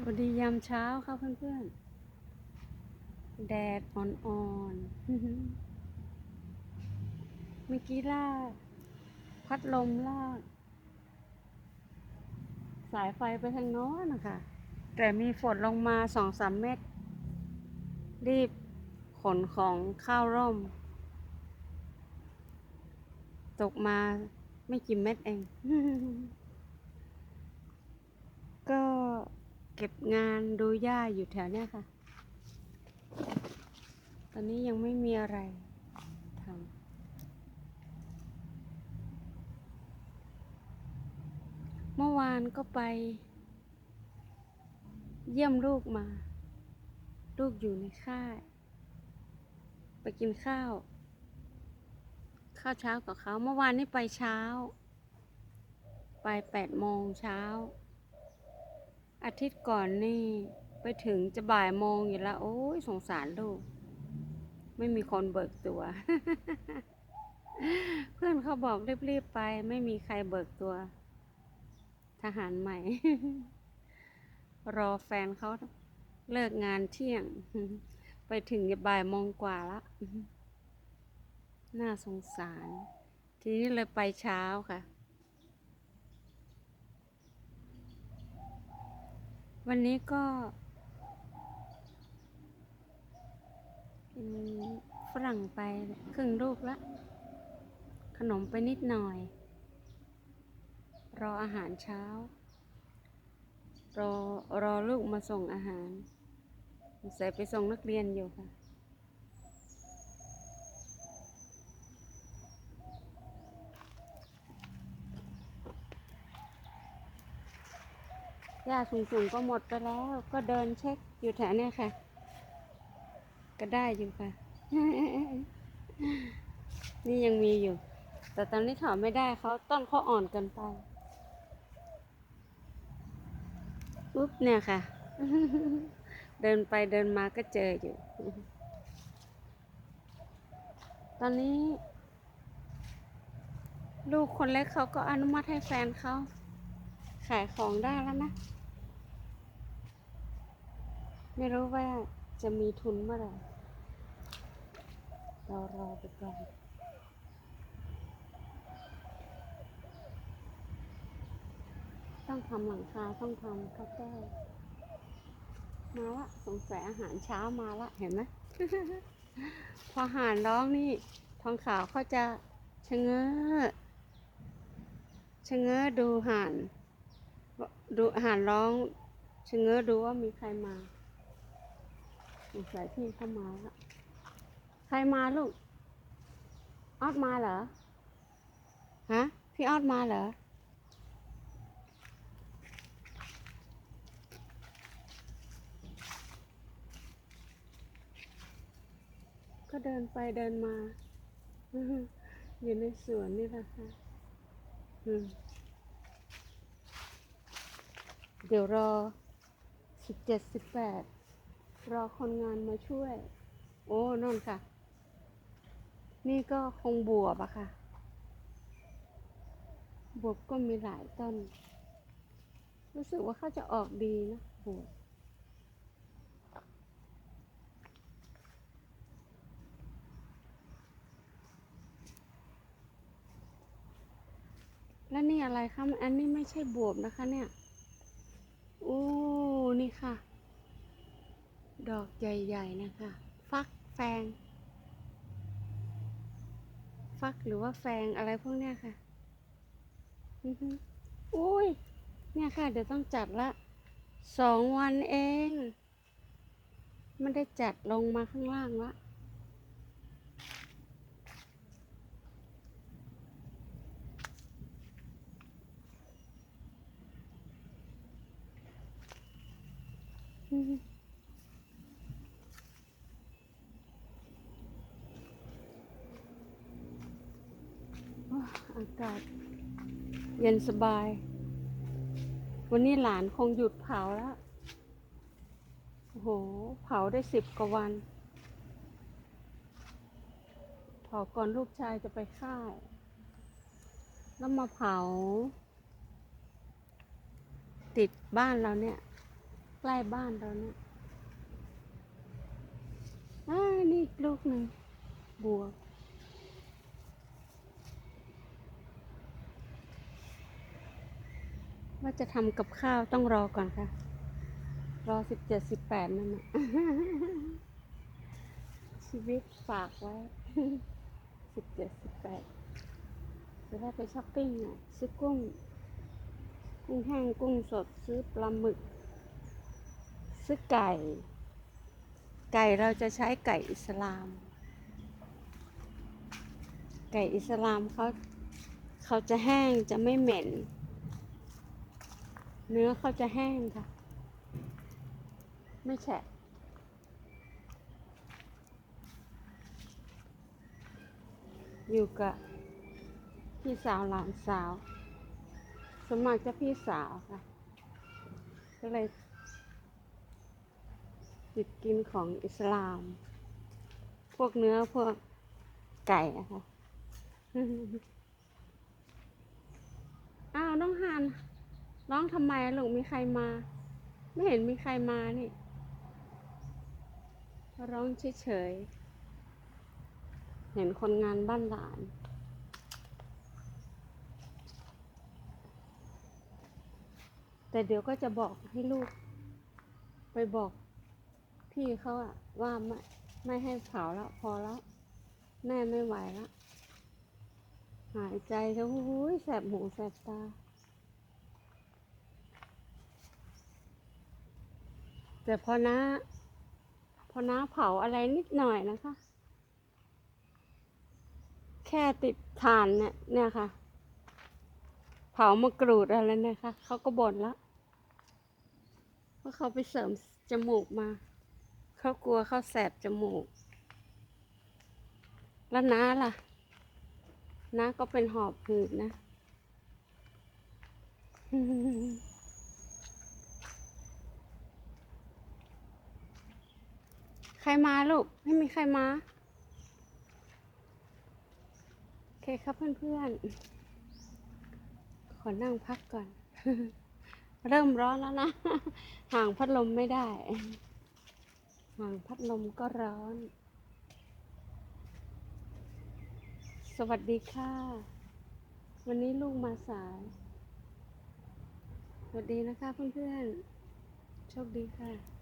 สวัสดียามเช้าค่ะเพื่อนๆ แดดอ่อนๆ เมื่อกี้ลากพัดลมลากสายไฟไปทางโน้นนะคะ แต่มีฝนลงมาสองสามเม็ดรีบขนของข้าวร่ม ตกมาไม่กี่เม็ดเอง ก็ เก็บงานดูหญ้าอยู่แถวเนี้ยค่ะ ตอนนี้ยังไม่มีอะไรทำเมื่อวานก็ไป เยี่ยมลูกมา ลูกอยู่ในค่าย ไปกินข้าว ข้าวเช้ากับเขาเมื่อวานนี้ไปเช้า ไปแปดโมงเช้า อาทิตย์ก่อนนี่ไปถึงจะบ่ายโมงอยู่แล้วโอ้ยสงสารลูก ไม่มีคนเบิกตัว เพื่อนเขาบอกรีบๆไป ไม่มีใครเบิกตัว ทหารใหม่ รอแฟนเขาเลิกงานเที่ยง ไปถึงจะบ่ายโมงกว่าละน่าสงสาร ทีนี้เลยไปเช้าค่ะ วันนี้ก็กินฝรั่งไปครึ่งลูกละ ขนมไปนิดหน่อย รออาหารเช้า รอรอลูกมาส่งอาหารใส่ไปส่งนักเรียนอยู่ค่ะ หญ้าสูงๆก็หมดไปแล้ว ก็เดินเช็คอยู่แถวเนี้ยค่ะ ก็ได้อยู่ค่ะ นี่ยังมีอยู่ แต่ตอนนี้ถอนไม่ได้เขาต้นเขาอ่อนเกินไปปุ๊บเนี่ยค่ะ เดินไปเดินมาก็เจออยู่ ตอนนี้ ลูกคนเล็กเขาก็อนุมัติให้แฟนเขาขายของได้แล้วนะ ไม่รู้ว่าจะมีทุนเมื่อไหร่ เรารอไปก่อน ต้องทำหลังคาต้องทำข้าวแก้วมาละสงสัยอาหารเช้ามาละเห็นไหมพอหานร้องนี่ ทองขาวเขาจะชะเง้อชะเง้อดูหานดูหานร้องชะเง้อดูว่ามีใครมา งสัยพี่เข้ามาแล้วใครมาลูกออดมาเหรอฮะพี่ออดมาเหรอก็เดินไปเดินมา อยู่ในสวนนี่แหละค่ะอืมเดี๋ยวรอสิบเจ็ดสิบแปด รอคนงานมาช่วย โอ้นั่นค่ะ นี่ก็คงบวบอะค่ะ บวบก็มีหลายต้น รู้สึกว่าเขาจะออกดีนะบวบแล้วนี่อะไรคะ อันนี้ไม่ใช่บวบนะคะเนี่ย โอ้ นี่ค่ะ ดอกใหญ่ๆนะคะ ฟักแฟง ฟักหรือว่าแฟงอะไรพวกเนี้ยค่ะอุ้ย เนี่ยค่ะ เดี๋ยวต้องจัดละสองวันเอง ไม่ได้จัดลงมาข้างล่างละอืม อากาศเย็นสบาย วันนี้หลานคงหยุดเผาแล้ว โอ้โห เผาได้สิบกว่าวัน เผาก่อนลูกชายจะไปค่าย แล้วมาเผา ติดบ้านเราเนี่ย ใกล้บ้านเราเนี่ยอ่านี่ลูกหนึ่งบัว ว่าจะทำกับข้าวต้องรอก่อนค่ะ รอสิบเจ็ดสิบแปดนั่นน่ะชีวิตฝากไว้สิบเจ็ดสิบแปดจะได้ไปช้อปปิ้งอะซื้อกุ้ง กุ้งแห้งกุ้งสดซื้อปลาหมึก ซื้อไก่ ไก่เราจะใช้ไก่อิสลาม ไก่อิสลามเขาเขาจะแห้งจะไม่เหม็น เนื้อเขาจะแห้งค่ะ ไม่แฉะอยู่กับพี่สาวหลานสาว สมัครจะพี่สาวค่ะ ก็เลยติดกินของอิสลาม พวกเนื้อพวกไก่อะค่ะอ้าว น้องฮัน ร้องทำไมลูกมีใครมา ไม่เห็นมีใครมานี่ ร้องเฉยๆ เห็นคนงานบ้านหลานแต่เดี๋ยวก็จะบอกให้ลูก ไปบอกพี่เขาอะว่าไม่ไม่ให้เผาแล้วพอแล้ว แม่ไม่ไหวแล้วหายใจแล้วหูยแสบหูแสบตา แต่พอน้าพอน้าเผาอะไรนิดหน่อยนะคะ แค่ติดถ่านเนี่ยเนี่ยค่ะ เผามะกรูดอะไรนี่ยค่ะเขาก็บ่นแล้วว่าเขาไปเสริมจมูกมาเขากลัวเขาแสบจมูก แล้วน้าล่ะน้าก็เป็นหอบหืดนะ ใค รมาลูก ไม่มีใครมา โอเคครับเพื่อนๆ ขอนั่งพักก่อน เริ่มร้อนแล้วนะ ห่างพัดลมไม่ได้ ห่างพัดลมก็ร้อน สวัสดีค่ะ วันนี้ลูกมาสาย สวัสดีนะคะเพื่อนๆ โชคดีค่ะ